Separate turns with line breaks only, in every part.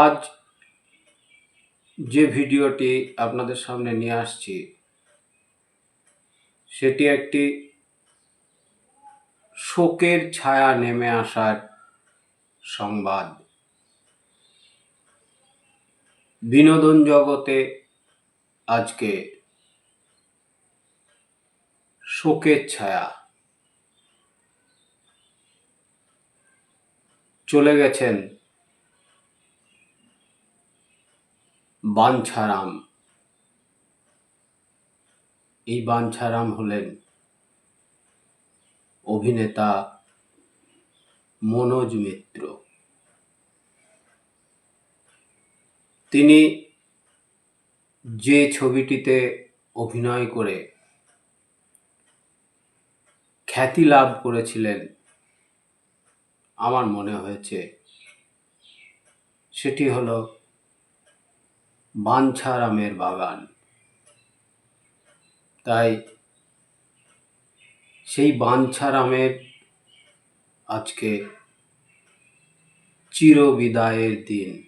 আজ যে ভিডিওটি আপনাদের সামনে নিয়ে আসছি, সেটি একটি শোকের ছায়া নেমে আসার সংবাদ। বিনোদন জগতে আজকে শোকের ছায়া চলে গেছেন বাঞ্ছারাম। এই বাঞ্ছারাম হলেন অভিনেতা মনোজ মিত্র। তিনি যে ছবিটিতে অভিনয় করে খ্যাতি লাভ করেছিলেন, আমার মনে হয়েছে, সেটি হলো বাঞ্ছারামের বাগান। তাই সেই বাঞ্ছারামের আজকে চিরবিদায়ের দিন।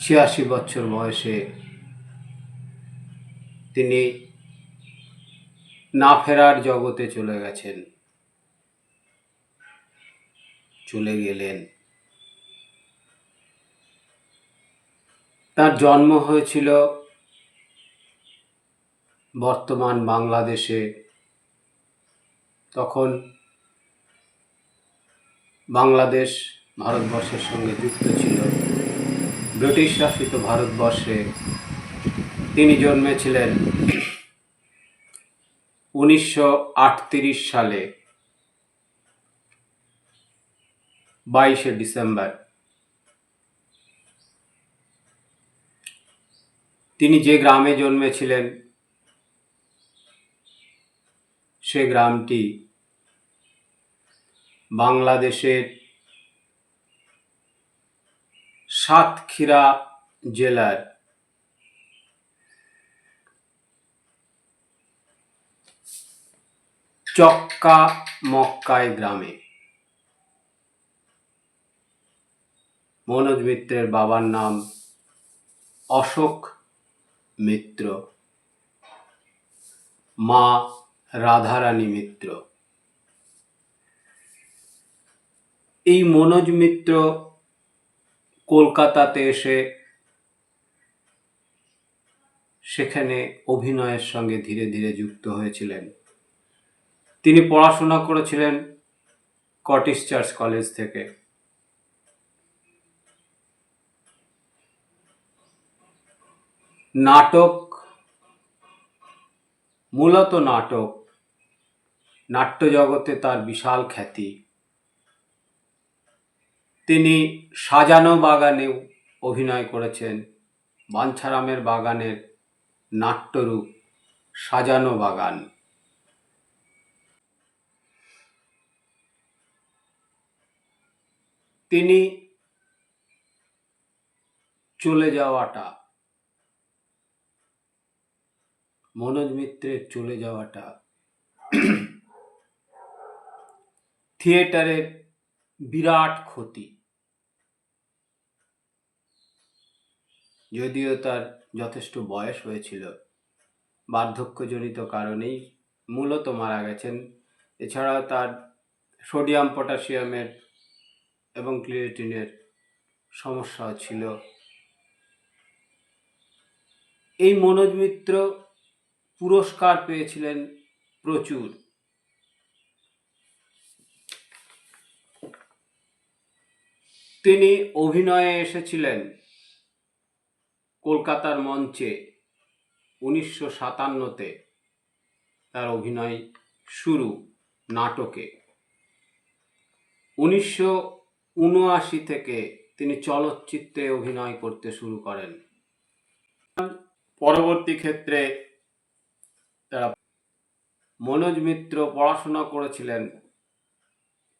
ছিয়াশি বছর বয়সে তিনি না ফেরার জগতে চলে গেছেন। চলে গেলেন। তার জন্ম হয়েছিল বর্তমান বাংলাদেশে। তখন বাংলাদেশ ভারতবর্ষের সঙ্গে যুক্ত ছিল। ব্রিটিশ শাসিত ভারতবর্ষে তিনি জন্মেছিলেন উনিশশো আটত্রিশ সালে, বাইশে ডিসেম্বর। তিনি যে গ্রামে জন্মেছিলেন, সে গ্রামটি বাংলাদেশের সাতক্ষীরা জেলার। চক্কা মক্কায় গ্রামে। মনোজ মিত্রের বাবার নাম অশোক মিত্র। মা রাধারানী মিত্র। এই মনোজ মিত্র কলকাতাতে এসে সেখানে অভিনয়ের সঙ্গে ধীরে ধীরে যুক্ত হয়েছিলেন। তিনি পড়াশোনা করেছিলেন কটিশ চার্চ কলেজ থেকে। নাটক, মূলত নাটক, নাট্যজগতে তার বিশাল খ্যাতি। তিনি সাজানো বাগানেও অভিনয় করেছেন। বাঞ্ছারামের বাগানের নাট্যরূপ সাজানো বাগান। তিনি চলে যাওয়াটা মনোজ মিত্রের চলে যাওয়াটা। থিয়েটারের বিরাট ক্ষতি। যদিও তার যথেষ্ট বয়স হয়েছিল, বার্ধক্যজনিত কারণেই মূলত মারা গেছেন। এছাড়াও তার সোডিয়াম পটাশিয়ামের এবং ক্রিয়েটিনের সমস্যাও ছিল। এই মনোজ মিত্র পুরস্কার পেয়েছিলেন প্রচুর। তিনি অভিনয়ে এসেছিলেন কলকাতার মঞ্চে উনিশশো সাতান্নতে। তার অভিনয় শুরু নাটকে। উনিশশো উনআশি থেকে তিনি চলচ্চিত্রে অভিনয় করতে শুরু করেন। পরবর্তী ক্ষেত্রে তারা মনোজ মিত্র পড়াশোনা করেছিলেন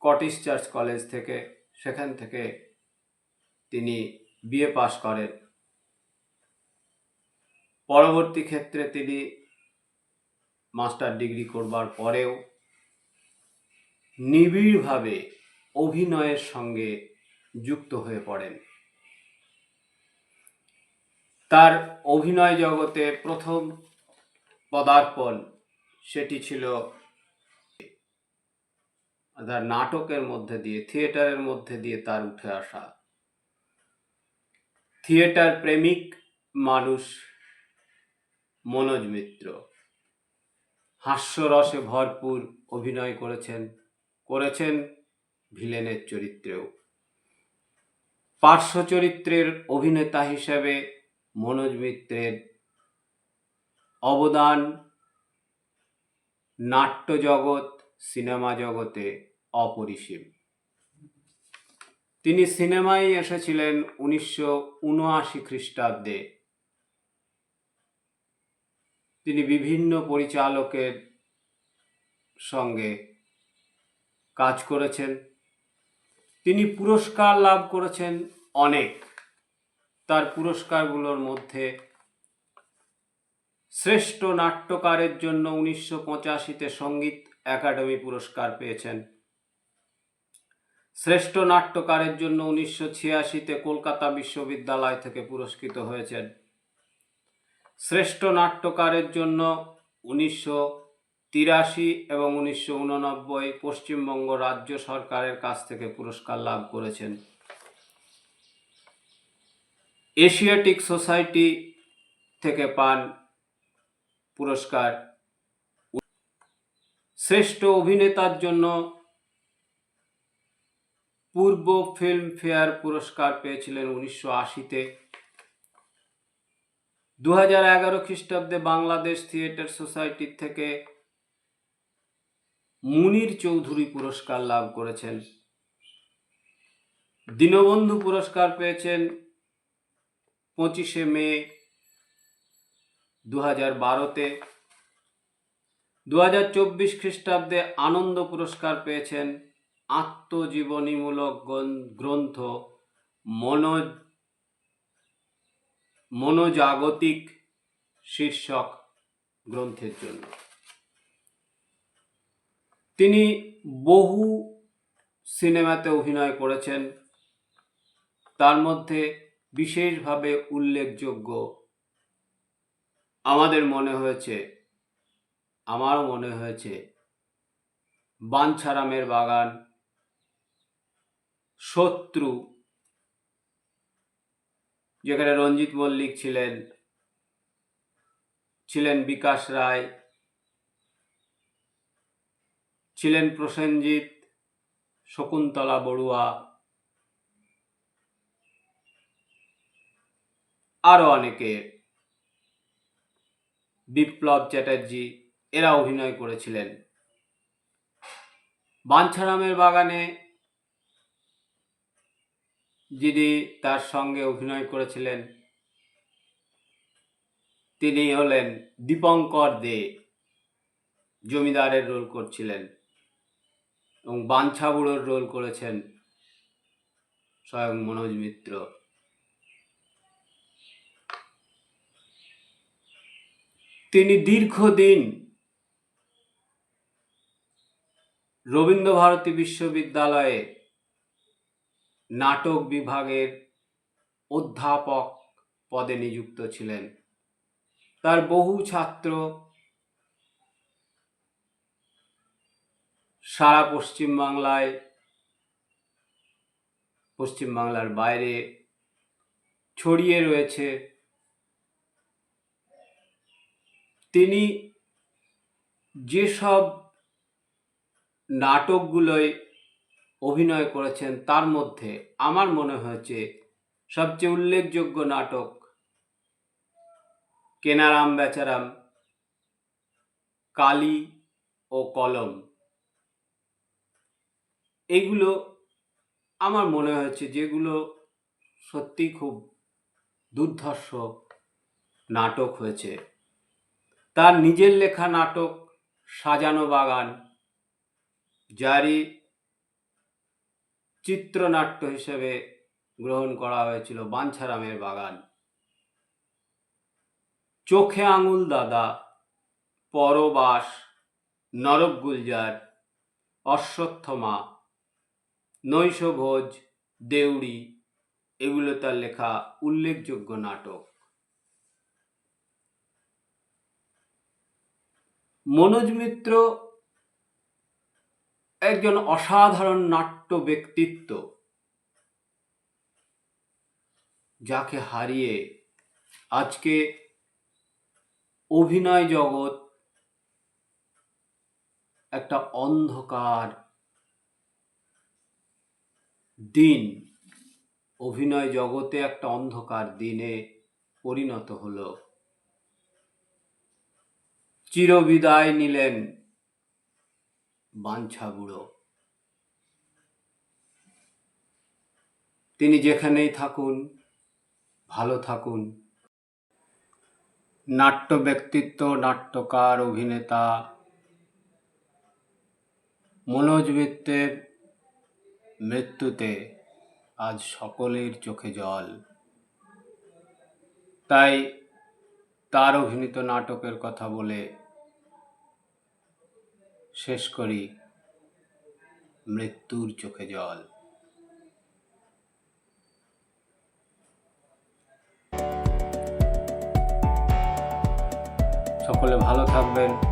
কটিশ চার্চ কলেজ থেকে, সেখান থেকে তিনি বিএ পাশ করেন। পরবর্তী ক্ষেত্রে তিনি মাস্টার ডিগ্রি করবার পরেও নিবিড়ভাবে অভিনয়ের সঙ্গে যুক্ত হয়ে পড়েন। তার অভিনয় জগতে প্রথম পদার্পণ সেটি ছিল তার নাটকের মধ্যে দিয়ে, থিয়েটারের মধ্যে দিয়ে তার উঠে আসা। থিয়েটার প্রেমিক মানুষ মনোজ মিত্র। হাস্যরসে ভরপুর অভিনয় করেছেন করেছেন ভিলেনের চরিত্রেও। পার্শ্ব চরিত্রের অভিনেতা হিসেবে মনোজ মিত্রের অবদান নাট্য জগৎ সিনেমা জগতে অপরিসীম। তিনি সিনেমায় এসেছিলেন উনিশশো উনআশি খ্রিস্টাব্দে। তিনি বিভিন্ন পরিচালকের সঙ্গে কাজ করেছেন। তিনি পুরস্কার লাভ করেছেন অনেক। তার পুরস্কারগুলোর মধ্যে শ্রেষ্ঠ নাট্যকারের জন্য উনিশশো পঁচাশিতে সংগীত একাডেমি পুরস্কার পেয়েছেন। শ্রেষ্ঠ নাট্যকারের জন্য উনিশশো ছিয়াশিতে কলকাতা বিশ্ববিদ্যালয় থেকে পুরস্কৃত হয়েছেন। শ্রেষ্ঠ নাট্যকারের জন্য উনিশশো তিরাশি এবং উনিশশো উননব্বই পশ্চিমবঙ্গ রাজ্য সরকারের কাছ থেকে পুরস্কার লাভ করেছেন। এশিয়াটিক সোসাইটি থেকে পান পুরস্কার। শ্রেষ্ঠ অভিনেতার জন্য পূর্ব ফিল্ম ফেয়ার পুরস্কার পেয়েছিলেন উনিশশো আশিতে। দু হাজার এগারো খ্রিস্টাব্দে বাংলাদেশ থিয়েটার সোসাইটির থেকে মুনির চৌধুরী পুরস্কার লাভ করেছেন। দীনবন্ধু পুরস্কার পেয়েছেন পঁচিশে মে দু হাজার বারোতে দু হাজার চব্বিশ খ্রিস্টাব্দে আনন্দ পুরস্কার পেয়েছেন আত্মজীবনীমূলক গ্রন- গ্রন্থ মনোজ, মনোজাগতিক শীর্ষক গ্রন্থের জন্য। তিনি বহু সিনেমাতে অভিনয় করেছেন। তার মধ্যে বিশেষভাবে উল্লেখযোগ্য আমাদের মনে হয়েছে, আমারও মনে হয়েছে, বাঞ্ছারামের বাগান, শত্রু, যেখানে রঞ্জিত মল্লিক ছিলেন ছিলেন বিকাশ রায়, ছিলেন প্রসেনজিৎ, শকুন্তলা বড়ুয়া আরও অনেকে। বিপ্লব চ্যাটার্জি এরা অভিনয় করেছিলেন। বাঞ্ছারামের বাগানে যিনি তার সঙ্গে অভিনয় করেছিলেন, তিনি হলেন দীপঙ্কর দে, জমিদারের রোল করছিলেন এবং বাঞ্ছাবুড়োর রোল করেছেন স্বয়ং মনোজ মিত্র। তিনি দীর্ঘদিন রবীন্দ্রভারতী বিশ্ববিদ্যালয়ে নাটক বিভাগের অধ্যাপক পদে নিযুক্ত ছিলেন। তার বহু ছাত্র সারা পশ্চিমবাংলায়, পশ্চিমবাংলার বাইরে ছড়িয়ে রয়েছে। তিনি যেসব নাটকগুলোয় অভিনয় করেছেন, তার মধ্যে আমার মনে হয়েছে সবচেয়ে উল্লেখযোগ্য নাটক কেনারাম বেচারাম, কালি ও কলম। এগুলো আমার মনে হয়েছে যেগুলো সত্যি খুব দুর্ধর্ষ নাটক হয়েছে। তার নিজের লেখা নাটক সাজানো বাগান, যারই চিত্রনাট্য হিসেবে গ্রহণ করা হয়েছিল বাঞ্ছারামের বাগান। চোখে আঙুল দাদা, পরবাস, নরক গুলজার, অশ্বত্থমা, নৈশভোজ, দেউড়ি, এগুলো তার লেখা উল্লেখযোগ্য নাটক। মনোজ মিত্র একজন অসাধারণ নাট্য ব্যক্তিত্ব, যাকে হারিয়ে আজকে অভিনয় জগৎ একটা অন্ধকার দিন, অভিনয় জগতে একটা অন্ধকার দিনে পরিণত হলো। চিরবিদায় নিলেন বাঞ্ছা বুড়ো। তিনি যেখানেই থাকুন, ভালো থাকুন। নাট্য ব্যক্তিত্ব, নাট্যকার, অভিনেতা, মনোজ মিত্রের মৃত্যুতে আজ সকলের চোখে জল। তাই তার অভিনীত নাটকের কথা বলে শেষ করি মৃত্যুর চোখে জল। সকলে ভালো থাকবেন।